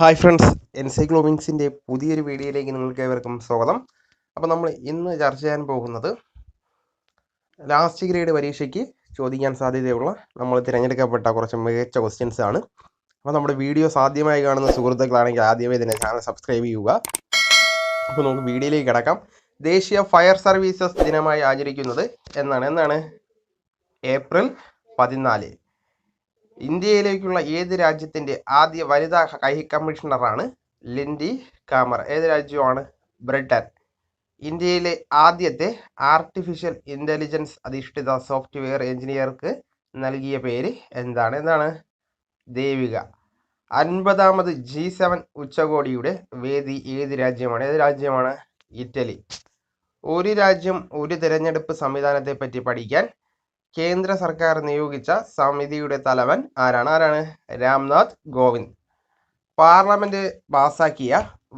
Hi friends എൻസൈക്ലോമിക്സിന്റെ പുതിയൊരു വീഡിയോയിലേക്ക് നിങ്ങൾക്ക് ഏവർക്കും സ്വാഗതം. അപ്പോൾ നമ്മൾ ഇന്ന് ചർച്ച ചെയ്യാൻ പോകുന്നത് ലാസ്റ്റ് ഗ്രേഡ് പരീക്ഷയ്ക്ക് ചോദിക്കാൻ സാധ്യതയുള്ള നമ്മൾ തിരഞ്ഞെടുക്കപ്പെട്ട കുറച്ച് മികച്ച ക്വസ്റ്റ്യൻസ് ആണ്. അപ്പോൾ നമ്മുടെ വീഡിയോ സാധ്യമായി കാണുന്ന സുഹൃത്തുക്കളാണെങ്കിൽ ആദ്യമേ തന്നെ ചാനൽ സബ്സ്ക്രൈബ് ചെയ്യുക. അപ്പോൾ നമുക്ക് വീഡിയോയിലേക്ക് കിടക്കാം. ദേശീയ ഫയർ സർവീസസ് ദിനമായി ആചരിക്കുന്നത് എന്നാണ്. എന്നാണ്? ഏപ്രിൽ പതിനാല്. ഇന്ത്യയിലേക്കുള്ള ഏത് രാജ്യത്തിന്റെ ആദ്യ വനിതാ ഹൈ കമ്മീഷണറാണ് ലിൻഡി കാമർ? ഏത് രാജ്യമാണ്? ബ്രിട്ടൻ. ഇന്ത്യയിലെ ആദ്യത്തെ ആർട്ടിഫിഷ്യൽ ഇന്റലിജൻസ് അധിഷ്ഠിത സോഫ്റ്റ്വെയർ എഞ്ചിനീയർക്ക് നൽകിയ പേര് എന്താണ്? എന്താണ്? ദേവിക. അൻപതാമത് ജി സെവൻ ഉച്ചകോടിയുടെ വേദി ഏത് രാജ്യമാണ്? ഏത് രാജ്യമാണ്? ഇറ്റലി. ഒരു രാജ്യം ഒരു തിരഞ്ഞെടുപ്പ് സംവിധാനത്തെ പറ്റി പഠിക്കാൻ കേന്ദ്ര സർക്കാർ നിയോഗിച്ച സമിതിയുടെ തലവൻ ആരാണ്? ആരാണ്? രാംനാഥ് ഗോവിന്ദ് പാർലമെന്റ് പാസാക്കിയ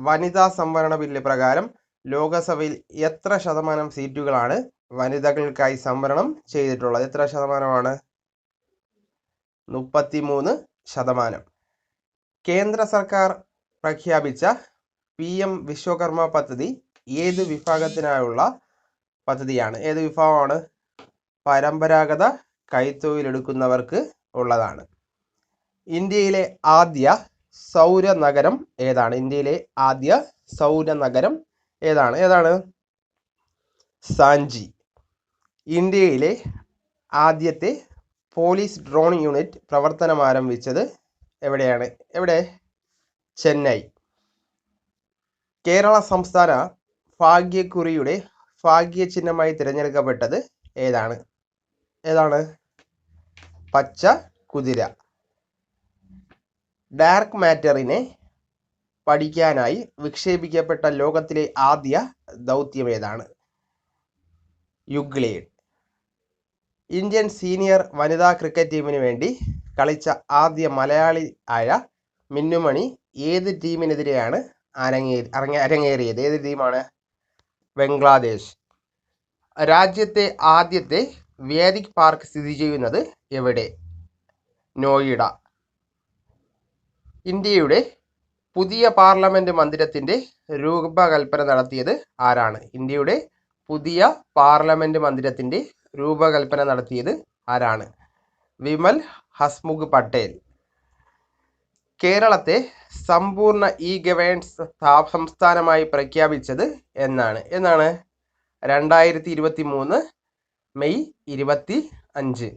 വനിതാ സംവരണ ബില്ല് പ്രകാരം ലോകസഭയിൽ എത്ര ശതമാനം സീറ്റുകളാണ് വനിതകൾക്കായി സംവരണം ചെയ്തിട്ടുള്ളത്? എത്ര ശതമാനമാണ്? മുപ്പത്തിമൂന്ന് ശതമാനം. കേന്ദ്ര സർക്കാർ പ്രഖ്യാപിച്ച പി എം വിശ്വകർമ്മ പദ്ധതി ഏത് വിഭാഗത്തിനായുള്ള പദ്ധതിയാണ്? ഏത് വിഭാഗമാണ്? പരമ്പരാഗത കൈത്തൊഴിലെടുക്കുന്നവർക്ക് ഉള്ളതാണ്. ഇന്ത്യയിലെ ആദ്യ സൗര നഗരം ഏതാണ്? ഇന്ത്യയിലെ ആദ്യ സൗര നഗരം ഏതാണ്? ഏതാണ്? സാഞ്ചി. ഇന്ത്യയിലെ ആദ്യത്തെ പോലീസ് ഡ്രോൺ യൂണിറ്റ് പ്രവർത്തനം ആരംഭിച്ചത് എവിടെയാണ്? എവിടെ? ചെന്നൈ. കേരള സംസ്ഥാന ഭാഗ്യക്കുറിയുടെ ഭാഗ്യചിഹ്നമായി തിരഞ്ഞെടുക്കപ്പെട്ടത് ഏതാണ്? ഏതാണ്? പച്ച കുതിര. ഡാർക്ക് മാറ്ററിനെ പഠിക്കാനായി വിക്ഷേപിക്കപ്പെട്ട ലോകത്തിലെ ആദ്യ ദൗത്യം ഏതാണ്? യുഗ്ലേഡ് ഇന്ത്യൻ സീനിയർ വനിതാ ക്രിക്കറ്റ് ടീമിന് വേണ്ടി കളിച്ച ആദ്യ മലയാളി ആയ മിന്നുമണി ഏത് ടീമിനെതിരെയാണ് അരങ്ങേ അരങ്ങ അരങ്ങേറിയത്? ഏത് ടീമാണ്? ബംഗ്ലാദേശ്. രാജ്യത്തെ ആദ്യത്തെ വേദിക് പാർക്ക് സ്ഥിതി ചെയ്യുന്നത് എവിടെ? നോയിഡ. ഇന്ത്യയുടെ പുതിയ പാർലമെന്റ് മന്ദിരത്തിന്റെ രൂപകൽപ്പന നടത്തിയത് ആരാണ്? ഇന്ത്യയുടെ പുതിയ പാർലമെന്റ് മന്ദിരത്തിന്റെ രൂപകൽപ്പന നടത്തിയത് ആരാണ്? വിമൽ ഹസ്മുഖ് പട്ടേൽ. കേരളത്തെ സമ്പൂർണ ഇ ഗവേൺസ് സംസ്ഥാനമായി പ്രഖ്യാപിച്ചത് എന്നാണ്. എന്നാണ്? രണ്ടായിരത്തി ഇരുപത്തി മൂന്ന് മെയ് ഇരുപത്തി അഞ്ച്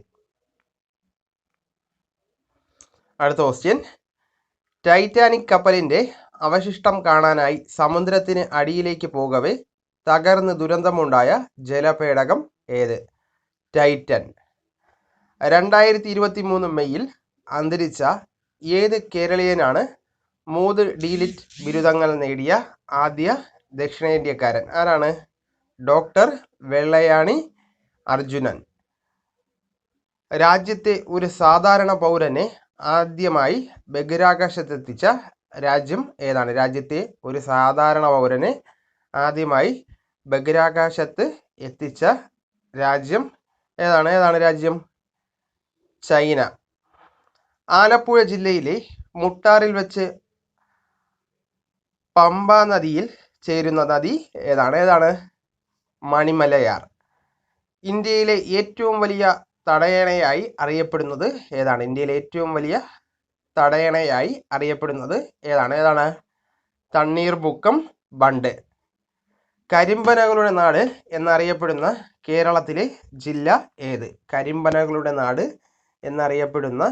അടുത്ത ക്വസ്റ്റ്യൻ ടൈറ്റാനിക് കപ്പലിന്റെ അവശിഷ്ടം കാണാനായി സമുദ്രത്തിന് അടിയിലേക്ക് പോകവേ തകർന്ന് ദുരന്തമുണ്ടായ ജലപേടകം ഏത്? ടൈറ്റൻ രണ്ടായിരത്തി ഇരുപത്തി മൂന്ന് മെയ്യിൽ അന്തരിച്ച ഏത് കേരളീയനാണ് മൂന്ന് ഡീലിറ്റ് ബിരുദങ്ങൾ നേടിയ ആദ്യ ദക്ഷിണേന്ത്യക്കാരൻ? ആരാണ്? ഡോക്ടർ വെള്ളയാണി അർജുനൻ. രാജ്യത്തെ ഒരു സാധാരണ പൗരനെ ആദ്യമായി ബഹിരാകാശത്തെത്തിച്ച രാജ്യം ഏതാണ്? രാജ്യത്തെ ഒരു സാധാരണ പൗരനെ ആദ്യമായി ബഹിരാകാശത്ത് എത്തിച്ച രാജ്യം ഏതാണ്? ഏതാണ് രാജ്യം? ചൈന. ആലപ്പുഴ ജില്ലയിലെ മുട്ടാറിൽ വെച്ച് പമ്പ നദിയിൽ ചേരുന്ന നദി ഏതാണ്? ഏതാണ്? മണിമലയാർ. ഇന്ത്യയിലെ ഏറ്റവും വലിയ തടയണയായി അറിയപ്പെടുന്നത് ഏതാണ്? ഇന്ത്യയിലെ ഏറ്റവും വലിയ തടയണയായി അറിയപ്പെടുന്നത് ഏതാണ്? ഏതാണ്? തണ്ണീർമുക്കം ബണ്ട്. കരിമ്പനകളുടെ നാട് എന്നറിയപ്പെടുന്ന കേരളത്തിലെ ജില്ല ഏത്? കരിമ്പനകളുടെ നാട് എന്നറിയപ്പെടുന്ന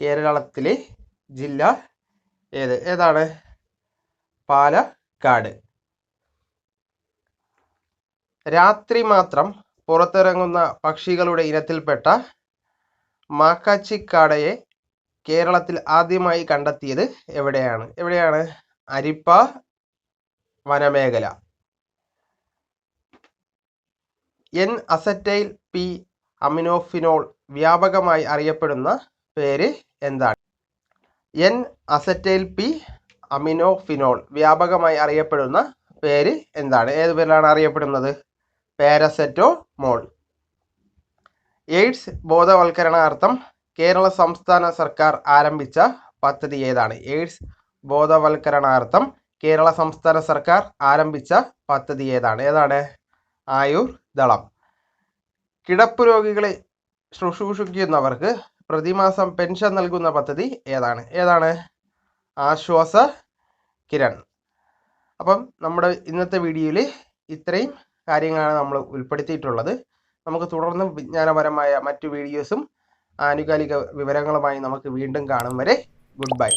കേരളത്തിലെ ജില്ല ഏത്? ഏതാണ്? പാലക്കാട്. രാത്രി മാത്രം പുറത്തിറങ്ങുന്ന പക്ഷികളുടെ ഇനത്തിൽപ്പെട്ട മാക്കാച്ചിക്കാടയെ കേരളത്തിൽ ആദ്യമായി കണ്ടെത്തിയത് എവിടെയാണ്? എവിടെയാണ്? അരിപ്പ വനമേഖല. എൻ അസറ്റൈൽ പി അമിനോഫിനോൾ വ്യാപകമായി അറിയപ്പെടുന്ന പേര് എന്താണ്? എൻ അസറ്റൈൽ പി അമിനോഫിനോൾ വ്യാപകമായി അറിയപ്പെടുന്ന പേര് എന്താണ്? ഏത് പേരിലാണ് അറിയപ്പെടുന്നത്? പാരസെറ്റോമോൾ. എയ്ഡ്സ് ബോധവൽക്കരണാർത്ഥം കേരള സംസ്ഥാന സർക്കാർ ആരംഭിച്ച പദ്ധതി ഏതാണ്? എയ്ഡ്സ് ബോധവൽക്കരണാർത്ഥം കേരള സംസ്ഥാന സർക്കാർ ആരംഭിച്ച പദ്ധതി ഏതാണ്? ഏതാണ്? ആയുർ ദളം. കിടപ്പ് രോഗികളെ ശുശ്രൂഷിക്കുന്നവർക്ക് പ്രതിമാസം പെൻഷൻ നൽകുന്ന പദ്ധതി ഏതാണ്? ഏതാണ്? ആശ്വാസ കിരൺ. അപ്പം നമ്മുടെ ഇന്നത്തെ വീഡിയോയിൽ ഇത്രയും. കാര്യങ്ങളാണ് നമ്മൾ ഉൾപ്പെടുത്തിയിട്ടുള്ളത്. നമുക്ക് തുടർന്നും വിജ്ഞാനപരമായ മറ്റു വീഡിയോസും ആനുകാലിക വിവരങ്ങളുമായി നമുക്ക് വീണ്ടും കാണും വരെ. Good bye.